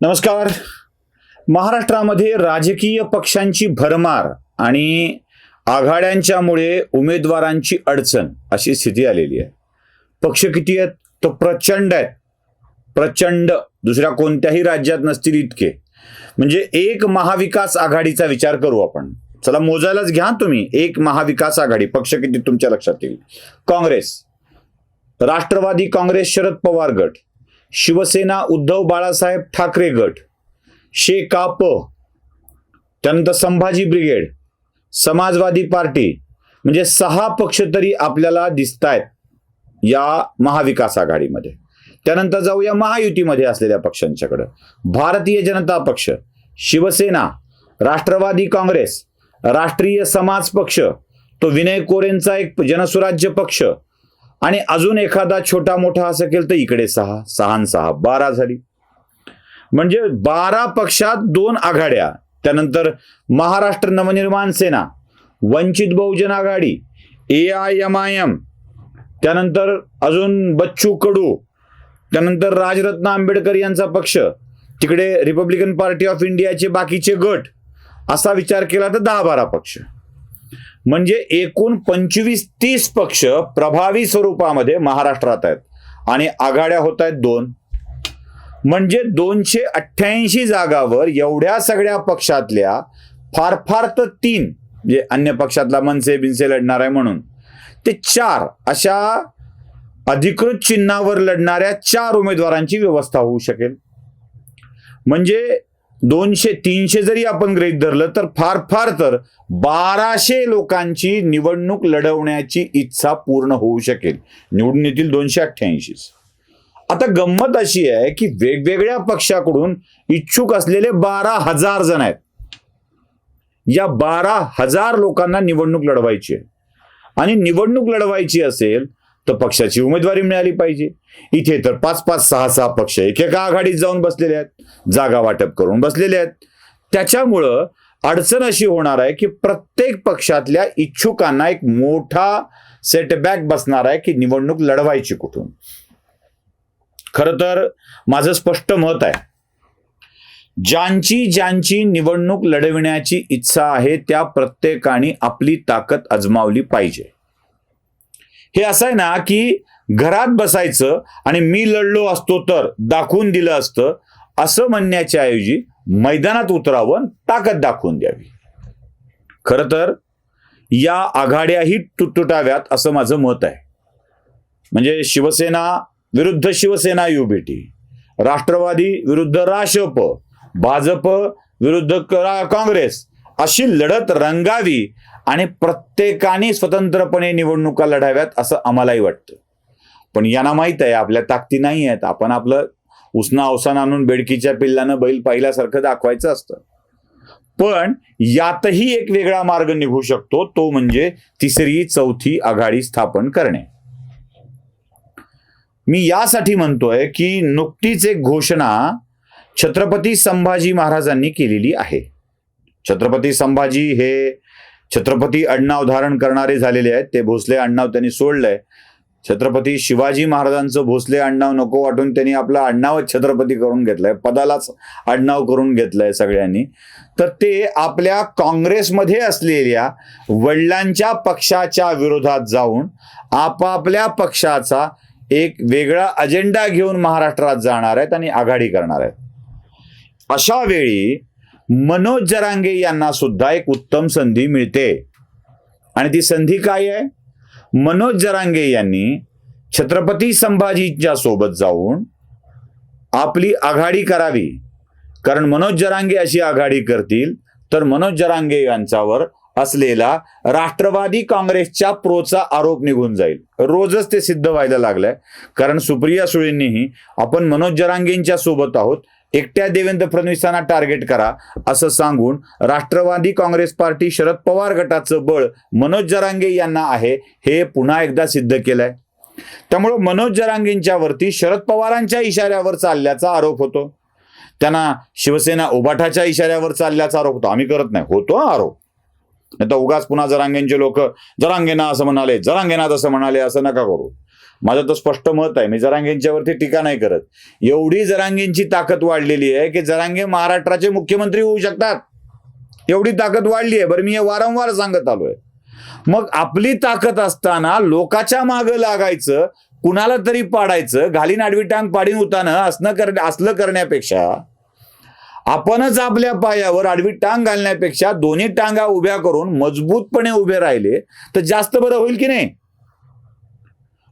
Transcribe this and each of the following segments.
नमस्कार. महाराष्ट्रामध्ये राजकीय पक्षांची भरमार आणि आघाड्यांच्यामुळे उमेदवारांची अडचण अशी स्थिती आलेली आहे. पक्ष किती आहेत? तर प्रचंड आहेत. प्रचंड. दुसऱ्या कोणत्याही राज्यात नसतील इतके. म्हणजे एक महाविकास आघाडीचा विचार करू आपण. चला मोजायलाच घ्या तुम्ही. एक महाविकास आघाडी. पक्ष किती? तुमच्या लक्षात येईल. काँग्रेस. राष्ट्रवादी काँग्रेस शरद पवार गट. शिवसेना उद्धव बाळासाहेब ठाकरे गट शेकाप त्यानंतर संभाजी ब्रिगेड समाजवादी पार्टी म्हणजे सहा पक्ष तरी आपल्याला दिसत आहेत या महाविकास आघाडीमध्ये. त्यानंतर जाऊया महायुतीमध्ये असलेल्या पक्षांच्याकडं. भारतीय जनता पक्ष शिवसेना राष्ट्रवादी काँग्रेस राष्ट्रीय समाज पक्ष तो विनय कोरेंचा एक जनसुराज्य पक्ष आणि अजून एखादा छोटा मोठा असं केलं तर इकडे सहा सहा सहा बारा झाली. म्हणजे बारा पक्षात दोन आघाड्या त्यानंतर Maharashtra Navnirman Sena Vanchit Bahujan Aghadi A I M I M त्यानंतर अजून बच्चू कडू त्यानंतर राजरत्न आंबेडकर यांचा पक्ष तिकडे रिपब्लिकन पार्टी ऑफ इंडियाचे बाकीचे गट असा विचार केला तर दहा बारा पक्ष. म्हणजे एकूण पंचवीस तीस पक्ष प्रभावी स्वरूपामध्ये महाराष्ट्रात आहेत. आणि आघाड्या होत आहेत दोन. म्हणजे दोनशे अठ्ठ्याऐंशी जागावर एवढ्या सगळ्या पक्षातल्या फार फार तर तीन म्हणजे अन्य पक्षातला मनसे बिनसे लढणार आहे म्हणून. ते चार अशा अधिकृत चिन्हावर लढणाऱ्या चार उमेदवारांची व्यवस्था होऊ शकेल. म्हणजे दोनशे तीनशे जरी आपण ग्रहित धरलं तर फार फार तर बाराशे लोकांची निवडणूक लढवण्याची इच्छा पूर्ण होऊ शकेल. निवडून येतील दोनशे अठ्ठ्याऐंशी आता गंमत अशी आहे की वेगवेगळ्या पक्षाकडून इच्छुक असलेले बारा हजार जण आहेत. या बारा हजार लोकांना निवडणूक लढवायची आहे. आणि निवडणूक लढवायची असेल तर पक्षाची उमेदवारी मिळाली पाहिजे. इथे तर पाच पाच सहा सहा पक्ष एकेका आघाडीत जाऊन बसलेले आहेत. जागा वाटप करून बसलेले आहेत. त्याच्यामुळं अडचण अशी होणार आहे की प्रत्येक पक्षातल्या इच्छुकांना एक मोठा सेटबॅक बसणार आहे की निवडणूक लढवायची कुठून. खरं तर माझं स्पष्ट मत आहे. ज्यांची ज्यांची निवडणूक लढविण्याची इच्छा आहे त्या प्रत्येकाने आपली ताकद अजमावली पाहिजे. हे असं आहे ना की घरात बसायचं आणि मी लढलो असतो तर दाखवून दिलं असतं असं म्हणण्याच्या ऐवजी मैदानात उतरावं ताकद दाखवून द्यावी. खरं तर या आघाड्याही तुटतुटाव्यात असं माझं मत आहे. म्हणजे शिवसेना विरुद्ध शिवसेना युबीटी राष्ट्रवादी विरुद्ध राशप भाजप विरुद्ध काँग्रेस अशी लढत रंगावी आणि प्रत्येकाने स्वतंत्रपणे निवडणुका लढाव्यात असं आम्हालाही वाटतं. पण यांना माहीत आहे आपल्या ताकदी नाही आहेत. आपण आपलं उसना अवसान आणून बेडकीच्या पिल्लानं बैल पाहिल्यासारखं दाखवायचं असतं. पण यातही एक वेगळा मार्ग निघू शकतो तो म्हणजे तिसरी चौथी आघाडी स्थापन करणे. मी यासाठी म्हणतोय की नुकतीच एक घोषणा छत्रपती संभाजी महाराजांनी केलेली आहे. छत्रपती संभाजी हे छत्रपती अण्णाव धारण करणारे झालेले आहेत. ते भोसले अण्णाव त्यांनी सोडलंय. छत्रपती शिवाजी महाराजांचं भोसले अण्णाव नको वाटून त्यांनी आपलं अण्णावच छत्रपती करून घेतलंय. पदालाच अण्णाव करून घेतलंय सगळ्यांनी. तर ते आपल्या काँग्रेसमध्ये असलेल्या वडिलांच्या पक्षाच्या विरोधात जाऊन आपापल्या पक्षाचा एक वेगळा अजेंडा घेऊन महाराष्ट्रात जाणार आहेत आणि आघाडी करणार आहेत. अशा वेळी मनोज जरांगे यांना सुद्धा एक उत्तम संधी मिळते. आणि ती संधी काय आहे? मनोज जरांगे यांनी छत्रपती संभाजीच्या सोबत जाऊन आपली आघाडी करावी. कारण मनोज जरांगे अशी आघाडी करतील तर मनोज जरांगे यांच्यावर असलेला राष्ट्रवादी काँग्रेसच्या प्रोचा आरोप निघून जाईल. रोजच ते सिद्ध व्हायला लागलंय. कारण सुप्रिया सुळेंनीही आपण मनोज जरांगेंच्या सोबत आहोत एकट्या देवेंद्र फडणवीसांना टार्गेट करा असं सांगून राष्ट्रवादी काँग्रेस पार्टी शरद पवार गटाचं बळ मनोज जरांगे यांना आहे हे पुन्हा एकदा सिद्ध केलंय. त्यामुळं मनोज जरांगेंच्या वरती शरद पवारांच्या इशाऱ्यावर चालल्याचा आरोप होतो. त्यांना शिवसेना उबाठाच्या इशाऱ्यावर चालल्याचा आरोप होतो. आम्ही करत नाही. होतो आरोप. नाही तर उगाच पुन्हा जरांगेंचे लोक जरांगेना असं म्हणाले जरांगेना तसं म्हणाले असं नका करू. माझं तर स्पष्ट मत आहे मी जरांगेंच्यावरती टीका नाही करत. एवढी जरांगेंची ताकद वाढलेली आहे की जरांगे महाराष्ट्राचे मुख्यमंत्री होऊ शकतात. एवढी ताकद वाढली आहे बरं मी हे वारंवार सांगत आलोय. मग आपली ताकद असताना लोकाच्या मागं लागायचं कुणाला तरी पाडायचं घालीन आडवी टांग पाडीन उतानं असणं कर असलं करण्यापेक्षा आपणच आपल्या पायावर आडवी टांग घालण्यापेक्षा दोन्ही टांगा उभ्या करून मजबूतपणे उभे राहिले तर जास्त बरं होईल की नाही?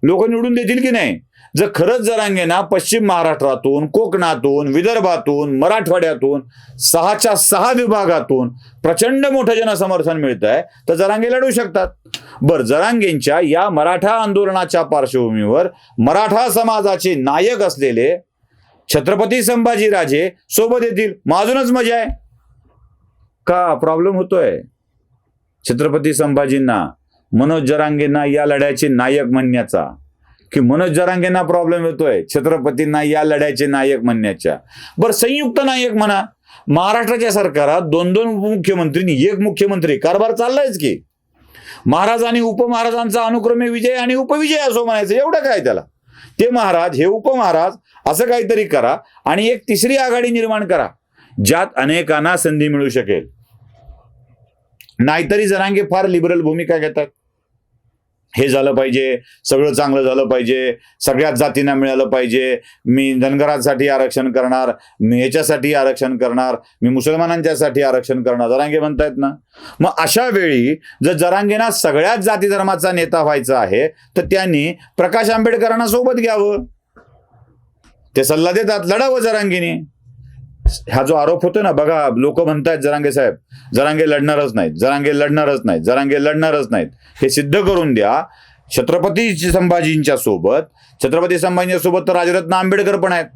लोक निवडून देतील की नाही? जर खरंच जरांगेना पश्चिम महाराष्ट्रातून कोकणातून विदर्भातून मराठवाड्यातून सहाच्या सहा विभागातून प्रचंड मोठं जनसमर्थन मिळत आहे तर जरांगे लढू शकतात. बर जरांगेंच्या या मराठा आंदोलनाच्या पार्श्वभूमीवर मराठा समाजाचे नायक असलेले छत्रपती संभाजीराजे सोबत येतील. मग अजूनच मजा आहे. का? प्रॉब्लेम होतोय. छत्रपती संभाजींना मनोज जरांगेंना या लढ्याचे नायक म्हणण्याचा. की मनोज जरांगेंना प्रॉब्लेम येतोय छत्रपतींना या लढ्याचे नायक म्हणण्याच्या. बरं संयुक्त नायक म्हणा. महाराष्ट्राच्या सरकारात दोन दोन उपमुख्यमंत्री एक मुख्यमंत्री. कारभार चाललायच की. महाराज आणि उपमहाराजांचा अनुक्रमे विजय आणि उपविजय असो म्हणायचं. एवढं काय त्याला? ते महाराज हे उपमहाराज असं काहीतरी करा आणि एक तिसरी आघाडी निर्माण करा. ज्यात अनेकांना संधी मिळू शकेल. नाहीतरी जरांगे फार लिबरल भूमिका घेतात. हे झालं पाहिजे सगळं चांगलं झालं पाहिजे सगळ्याच जातींना मिळालं पाहिजे. मी धनगरांसाठी आरक्षण करणार मी ह्याच्यासाठी आरक्षण करणार मी मुसलमानांच्यासाठी आरक्षण करणार जरांगे म्हणतायत ना. मग अशा वेळी जर जरांगेना सगळ्याच जाती धर्माचा नेता व्हायचा आहे तर त्यांनी प्रकाश आंबेडकरांना सोबत घ्यावं. ते सल्ला देतात लढावं जरांगीने. हा जो आरोप होतो ना बघा लोक म्हणतायत जरांगे साहेब जरांगे लढणारच नाहीत जरांगे लढणारच नाहीत जरांगे लढणारच नाहीत. हे सिद्ध करून द्या छत्रपती संभाजींच्या सोबत छत्रपती संभाजींच्या सोबत तर राजरत्न आंबेडकर पण आहेत.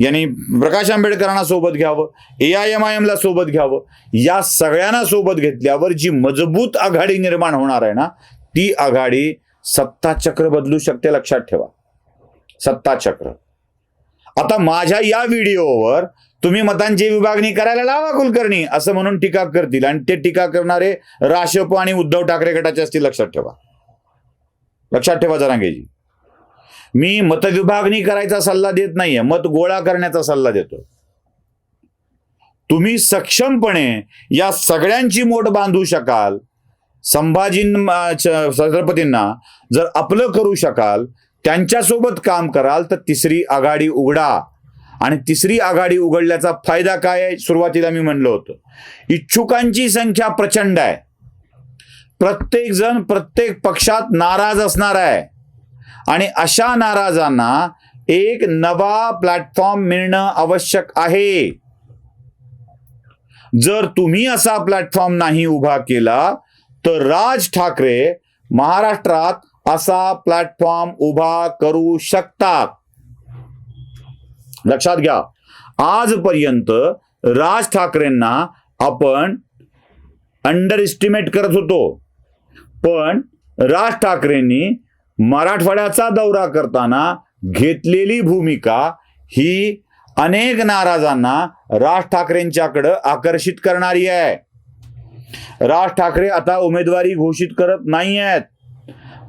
यांनी प्रकाश आंबेडकरांना सोबत घ्यावं ए आय एम आय एमला सोबत घ्यावं या सगळ्यांना सोबत घेतल्यावर जी मजबूत आघाडी निर्माण होणार आहे ना ती आघाडी सत्ता चक्र बदलू शकते लक्षात ठेवा. सत्ता चक्र. आता माझ्या या व्हिडिओवर तुम्ही मतांची विभागणी करायला लावा कुलकर्णी असं म्हणून टीका करतील. आणि ते टीका करणारे राशप आणि उद्धव ठाकरे गटाचे असतील लक्षात ठेवा. लक्षात ठेवा जरांगेजी मी मतविभागणी करायचा सल्ला देत नाहीये मत गोळा करण्याचा सल्ला देतो तुम्ही सक्षमपणे या सगळ्यांची मोठ बांधू शकाल संभाजीं छत्रपतींना जर आपलं करू शकाल त्यांच्यासोबत काम कराल तर तिसरी आघाडी उघडा. आणि तिसरी आघाडी उघडल्याचा फायदा काय आहे? सुरुवातीला मी म्हणलं होतं. इच्छुकांची संख्या प्रचंड आहे. प्रत्येक जण प्रत्येक पक्षात नाराज असणार आहे. आणि अशा नाराजांना एक नवा प्लॅटफॉर्म मिळणं आवश्यक आहे. जर तुम्ही असा प्लॅटफॉर्म नाही उभा केला तर राज ठाकरे महाराष्ट्रात असा प्लॅटफॉर्म उभा करू शकतात. लक्षात घ्या. आजपर्यंत राज ठाकरेंना आपण अंडर एस्टिमेट करत होतो. पण राज ठाकरेंनी मराठवाड्याचा दौरा करताना घेतलेली भूमिका ही अनेक नाराजांना राज ठाकरेंच्याकडं आकर्षित करणारी आहे. राज ठाकरे आता उमेदवारी घोषित करत नाही आहेत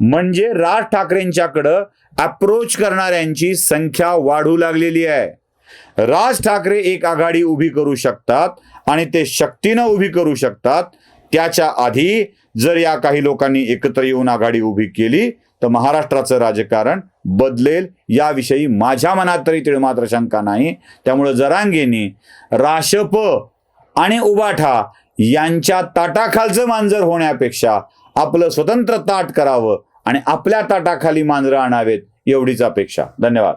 म्हणजे राज ठाकरेंच्याकडं अप्रोच करणाऱ्यांची संख्या वाढू लागलेली आहे. राज ठाकरे एक आघाडी उभी करू शकतात आणि ते शक्तीनं उभी करू शकतात. त्याच्या आधी जर या काही लोकांनी एकत्र येऊन आघाडी उभी केली तर महाराष्ट्राचं राजकारण बदलेल याविषयी माझ्या मनात तरी तिळमात्र शंका नाही. त्यामुळं जरांगेनी राशप आणि उबाठा यांच्या ताटाखालचं मांजर होण्यापेक्षा आपलं स्वतंत्र ताट करावं आणि आपल्या ताटाखाली मांजरं आणावेत एवढीच अपेक्षा. धन्यवाद.